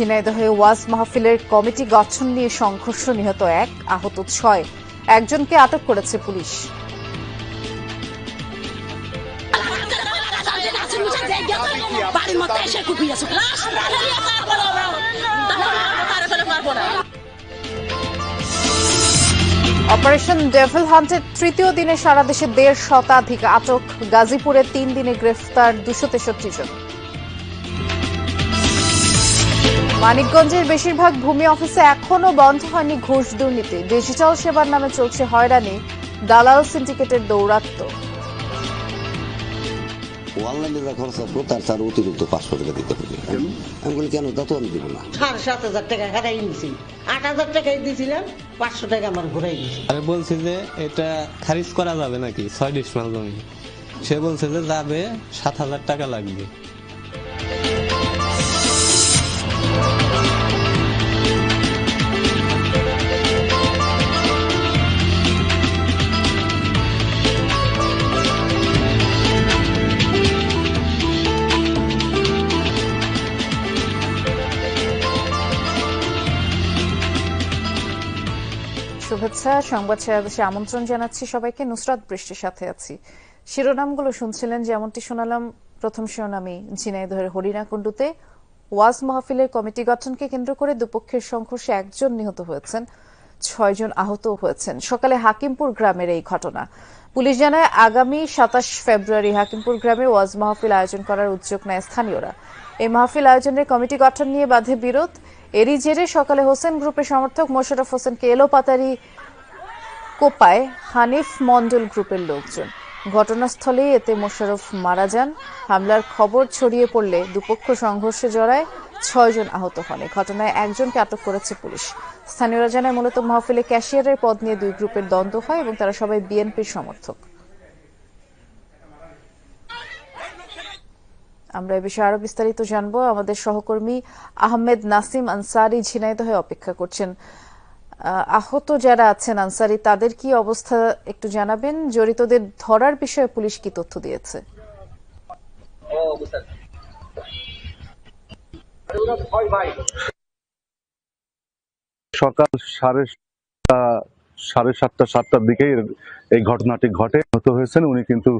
ঝিনাইদহে ওয়াজ মাহফিলের কমিটি গঠন নিয়ে সংঘর্ষ নিহত এক আহত ছয়। একজনকে আটক করেছে পুলিশ। অপারেশন ডেভিল হান্টের তৃতীয় দিনে সারা দেশে দেড় শতাধিক আটক। গাজীপুরে তিন দিনে গ্রেফতার দুশো তেষট্টি জন। মানিকগঞ্জের বেশিরভাগ ভূমি অফিসে এখনও বন্ধ হয়নি ঘুষ দুর্নীতি। ডিজিটাল সেবার নামে চলছে হয়রানি দালাল সিন্ডিকেটের দৌরাত্ম্য অনলাইনে যা খরচ আসব তার তার অতিরিক্ত পাঁচশো টাকা দিতে হবে। আমি বলি কেন? তা তো আমি দিব না। সাড়ে সাত হাজার টাকা হারাই নিছি আট হাজার টাকাই দিয়েছিলাম পাঁচশো টাকা আমার ঘুরাই দিয়েছি আরে বলছি যে এটা খারিজ করা যাবে নাকি? ছয় ডিসমাল জমি। সে বলছে যে যাবে সাত হাজার টাকা লাগবে। শুভেচ্ছা। সংবাদ সেরা দেশে আমন্ত্রণ জানাচ্ছি সবাইকে। নুসরাত বৃষ্টির সাথে আছি। শিরোনামগুলো শুনছিলেন, যেমনটি শোনালাম। প্রথম শিরোনামে ঝিনাইদহের হরিণাকুণ্ডুতে ওয়াজ মাহফিলের কমিটি গঠনকে কেন্দ্র করে দুপক্ষের সংঘর্ষে একজন নিহত হয়েছেন, ছয়জন আহত হয়েছেন। সকালে হাকিমপুর গ্রামের এই ঘটনা। পুলিশ জানায়, আগামী সাতাশ ফেব্রুয়ারি হাকিমপুর গ্রামে ওয়াজ মাহফিল আয়োজন করার উদ্যোগ নেয় স্থানীয়রা। এই মাহফিল আয়োজনের কমিটি গঠন নিয়ে বাধে বিরোধ। এরই জেরে সকালে হোসেন গ্রুপের সমর্থক মোশাররফ হোসেনকে এলোপাতারি কোপায় হানিফ মন্ডল গ্রুপের লোকজন। ঘটনাস্থলে এতে মোশাররফ মারা যান। হামলার খবর ছড়িয়ে পড়লে দুপক্ষ সংঘর্ষে জড়ায় ছয়জন আহত হন। ঘটনায় একজনকে আটক করেছে পুলিশ। স্থানীয়রা জানায়, মূলত মাহফিলে ক্যাশিয়ারের পদ নিয়ে দুই গ্রুপের দ্বন্দ্ব হয় এবং তারা সবাই বিএনপির সমর্থক। আমরা এ বিষয়ে আরও বিস্তারিত জানব। আমাদের সহকর্মী আহমেদ নাসিম আনসারি ঝিনাইদহে অপেক্ষা করছেন। আহ, আহত যারা আছেন আনসারি তাদের কি অবস্থা একটু জানাবেন? জড়িতদের ধরার বিষয়ে পুলিশ কি তথ্য দিয়েছে? সকাল সাড়ে সাড়ে সাতটা সাতটার দিকে এই ঘটনাটি ঘটে। হত হয়েছেন। উনি কিন্তু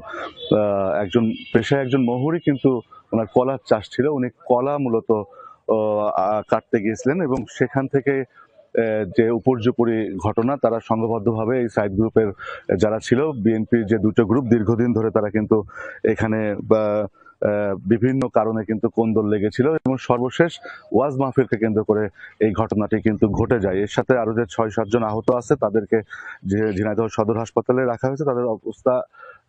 একজন পেশায় একজন মহুরি কিন্তু ওনার কলার চাষ ছিল। উনি কলা মূলত কাটতে গিয়েছিলেন এবং সেখান থেকে যে উপর্যুপরি ঘটনা, তারা সংঘবদ্ধভাবে এই সাইড গ্রুপের যারা ছিল বিএনপির যে দুটো গ্রুপ, দীর্ঘদিন ধরে তারা কিন্তু এখানে বিভিন্ন কারণে কিন্তু কোন্দল লেগেছিল এবং সর্বশেষ ওয়াজ মাহফিলকে কেন্দ্র করে এই ঘটনাটি কিন্তু ঘটে যায়। এর সাথে আরও যে ছয় সাতজন আহত আছে, তাদেরকে যে ঝিনাইদহ সদর হাসপাতালে রাখা হয়েছে, তাদের অবস্থা,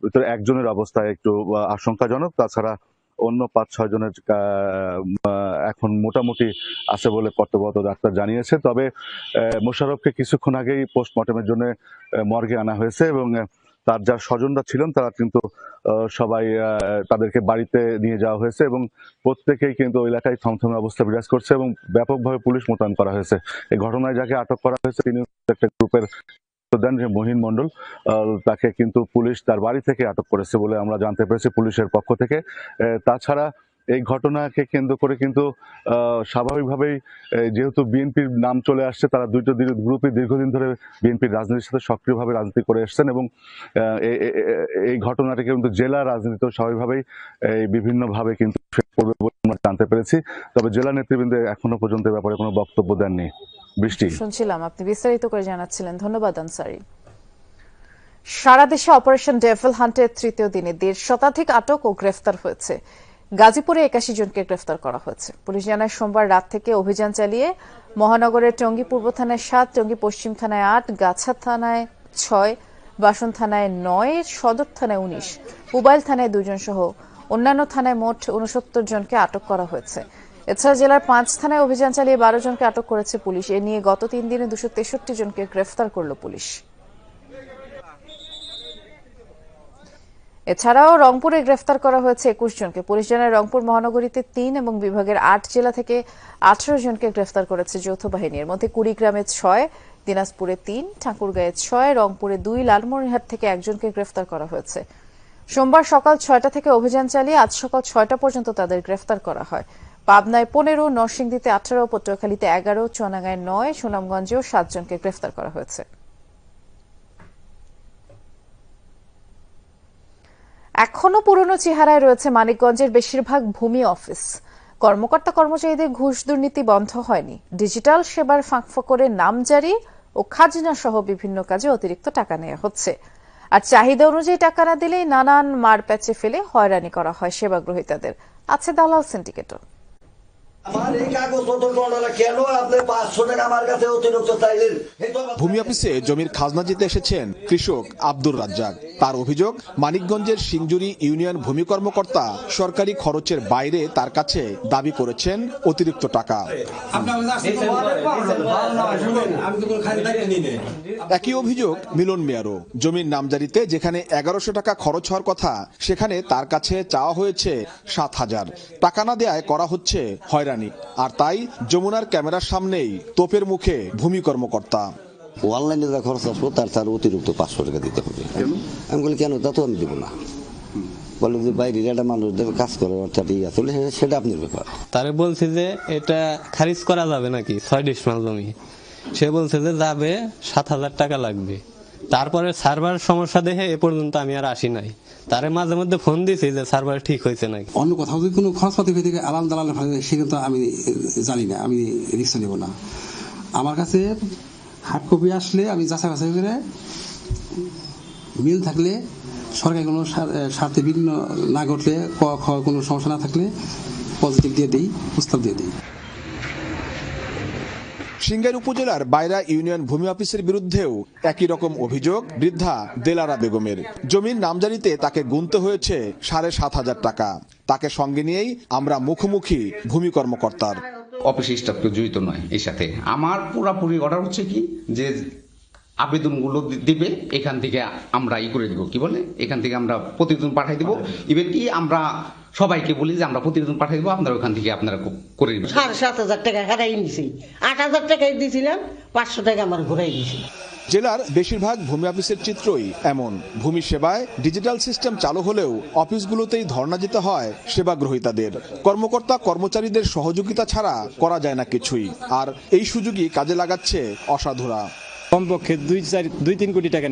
ভিতরে একজনের অবস্থা একটু আশঙ্কাজনক। তাছাড়া অন্য পাঁচ ছয় জনের এখন মোটামুটি আছে বলে কর্তব্যরত ডাক্তার জানিয়েছে। তবে আহ, মোশাররফকে কিছুক্ষণ আগেই পোস্টমর্টমের জন্য মর্গে আনা হয়েছে এবং তার যা স্বজনরা ছিলেন তারা কিন্তু সবাই তাদেরকে বাড়িতে নিয়ে যাওয়া হয়েছে এবং প্রত্যেকেই কিন্তু ওই এলাকায় থমথমে অবস্থা বিরাজ করছে এবং ব্যাপকভাবে পুলিশ মোতায়েন করা হয়েছে। এই ঘটনায় যাকে আটক করা হয়েছে তিনি একটা গ্রুপের প্রধান যে মহিন তাকে কিন্তু পুলিশ তার বাড়ি থেকে আটক করেছে বলে আমরা জানতে পেরেছি পুলিশের পক্ষ থেকে। তাছাড়া এই ঘটনাকে কেন্দ্র করে কিন্তু স্বাভাবিকভাবেই যেহেতু বিএনপির নাম চলে আসছে, তারা দুইটা গ্রুপই দীর্ঘদিন ধরে বিএনপির রাজনীতির সাথে সক্রিয়ভাবে রাজনীতি করে এসছেন এবং এই ঘটনাটি কিন্তু জেলা রাজনীতিতেও স্বাভাবিকভাবেই বিভিন্নভাবে কিন্তু পড়বে বলে আমরা জানতে পেরেছি। তবে জেলা নেতৃবৃন্দ এখনও পর্যন্ত ব্যাপারে কোনো বক্তব্য দেননি। বৃষ্টি। শুনছিলাম, আপনি বিস্তারিত করে জানাচ্ছিলেন। ধন্যবাদ, আনসারি। সারা দেশে অপারেশন ডেভিল হান্টের তৃতীয় দিনে দেড় শতাধিক আটক ও গ্রেফতার হয়েছে। গাজীপুরে একাশি জনকে গ্রেফতার করা হয়েছে। পুলিশ জানায়, সোমবার রাত থেকে অভিযান চালিয়ে মহানগরের টঙ্গী পূর্ব থানায় সাত, টঙ্গী পশ্চিম থানায় আট, গাছা থানায় ছয়, বাসন থানায় নয়, সদর থানায় উনিশ মোবাইল থানায় দুজন সহ অন্যান্য থানায় মোট উনসত্তর জনকে আটক করা হয়েছে। এছাড়া জেলার পাঁচ থানায় অভিযান চালিয়ে বারো জনকে আটক করেছে পুলিশ। এ নিয়ে গত তিন দিনে দুশো তেষট্টি জনকে গ্রেফতার করল পুলিশ। এছাড়াও রংপুরে গ্রেফতার করা হয়েছে একুশ জনকে। পুলিশ জানায় রংপুর মহানগরীতে তিন এবং বিভাগের আট জেলা থেকে আঠারো জনকে গ্রেফতার করেছে যৌথ বাহিনীর মধ্যে কুড়িগ্রামে ছয়, দিনাজপুরে তিন, ঠাকুরগাঁয়ে ছয়, রংপুরে দুই, লালমনিরহাট থেকে একজনকে গ্রেফতার করা হয়েছে। সোমবার সকাল ছয়টা থেকে অভিযান চালিয়ে আজ সকাল ছয়টা পর্যন্ত তাদের গ্রেফতার করা হয়। পাবনায় পনেরো, নরসিংদীতে আঠারো, পটুয়াখালীতে এগারো, চুয়াডাঙ্গায় নয়, সুনামগঞ্জেও সাতজনকে গ্রেফতার করা হয়েছে। এখনও পুরনো চেহারায় রয়েছে মানিকগঞ্জের বেশিরভাগ ভূমি অফিস। কর্মকর্তা কর্মচারীদের ঘুষ দুর্নীতি বন্ধ হয়নি। ডিজিটাল সেবার ফাঁকফোকরে নামজারি ও খাজনা সহ বিভিন্ন কাজে অতিরিক্ত টাকা নেওয়া হচ্ছে। আর চাহিদা অনুযায়ী টাকা না দিলেই নানান মার প্যাচে ফেলে হয়রানি করা হয় সেবা গ্রহীতাদের আছে দালাল সিন্ডিকেটও। ভূমি অফিসে জমির খাজনা দিতে এসেছেন কৃষক আব্দুর রাজ্জাক। তার অভিযোগ মানিকগঞ্জের সিংজুরি ইউনিয়ন ভূমি কর্মকর্তা সরকারি খরচের বাইরে তার কাছে দাবি করেছেন অতিরিক্ত টাকা। একই অভিযোগ মিলন মেয়ারও। জমির নামজারিতে যেখানে এগারোশো টাকা খরচ হওয়ার কথা সেখানে তার কাছে চাওয়া হয়েছে সাত হাজার। টাকা না দেয়ায় করা হচ্ছে হয়রানি। আর তাই যমুনার ক্যামেরার সামনেই তোপের মুখে ভূমি কর্মকর্তা। অনলাইনে যা খরচ আসব তার তার অতিরিক্ত পাঁচশো টাকা দিতে হবে। আমি বলি কেন? তা তো আমি দিব না। বলে যে বাইরের একটা মানুষ দেবে কাজ করে অর্থাৎ ইয়ে আসলে সেটা আপনার ব্যাপার। তারে বলছি যে এটা খারিজ করা যাবে নাকি? ছয় ডিসমাল জমি। সে বলছে যে যাবে সাত হাজার টাকা লাগবে। তারপরে সার্ভার সমস্যা দেখে এ পর্যন্ত আমি আর আসি নাই। তারে মাঝে মধ্যে ফোন দিছি যে সার্ভার ঠিক হয়েছে নাকি। অন্য কোথাও যদি কোনো খরচপাতি হয়ে থাকে, আলাল দালালে ফেলে সেটা তো আমি জানি না, আমি রিস্ক নেব না। আমার কাছে হার্ড কপি আসলে আমি যাচাই বাছাই করে মিল থাকলে, সরকারি কোনো স্বার্থে বিঘ্ন না ঘটলে, ক, খ, কোনো সমস্যা না থাকলে পজিটিভ দিয়ে দিই, প্রস্তাব দিয়ে দিই। সিংগাইর উপজেলার বাইরা ইউনিয়ন ভূমি অফিসের বিরুদ্ধেও একই রকম অভিযোগ বৃদ্ধা দেলারা বেগমের। জমির নামজারিতে তাকে গুনতে হয়েছে সাড়ে সাত হাজার টাকা। তাকে সঙ্গে নিয়েই আমরা মুখোমুখি ভূমি কর্মকর্তার। অফিস স্টাফ জড়িত নয় এর সাথে। আমার পুরাপুরি অর্ডার হচ্ছে কি? যে আবেদনগুলো দিবে এখান থেকে আমরা ই করে দিব। কি বলে? এখান থেকে আমরা প্রতিবেদন পাঠাই দিব। ইভেন কি আমরা সবাইকে বলি যে আমরা প্রতিবেদন পাঠাই দিব আপনারা ওখান থেকে আপনারা করে দিবেন সাড়ে সাত হাজার টাকা হারাই নিছি। আট হাজার টাকাই দিয়েছিলাম পাঁচশো টাকা আমার ঘুরাই দিয়েছি জেলার বেশিরভাগ ভূমি অফিসের চিত্রই এমন। ভূমি সেবায় ডিজিটাল সিস্টেম চালু হলেও অফিসগুলোতেই ধর্ণা দিতে হয় সেবা গ্রহীতাদের কর্মকর্তা কর্মচারীদের সহযোগিতা ছাড়া করা যায় না কিছুই। আর এই সুযোগই কাজে লাগাচ্ছে অসাধুরা। কমপক্ষে দুই চার দুই তিন কোটি টাকা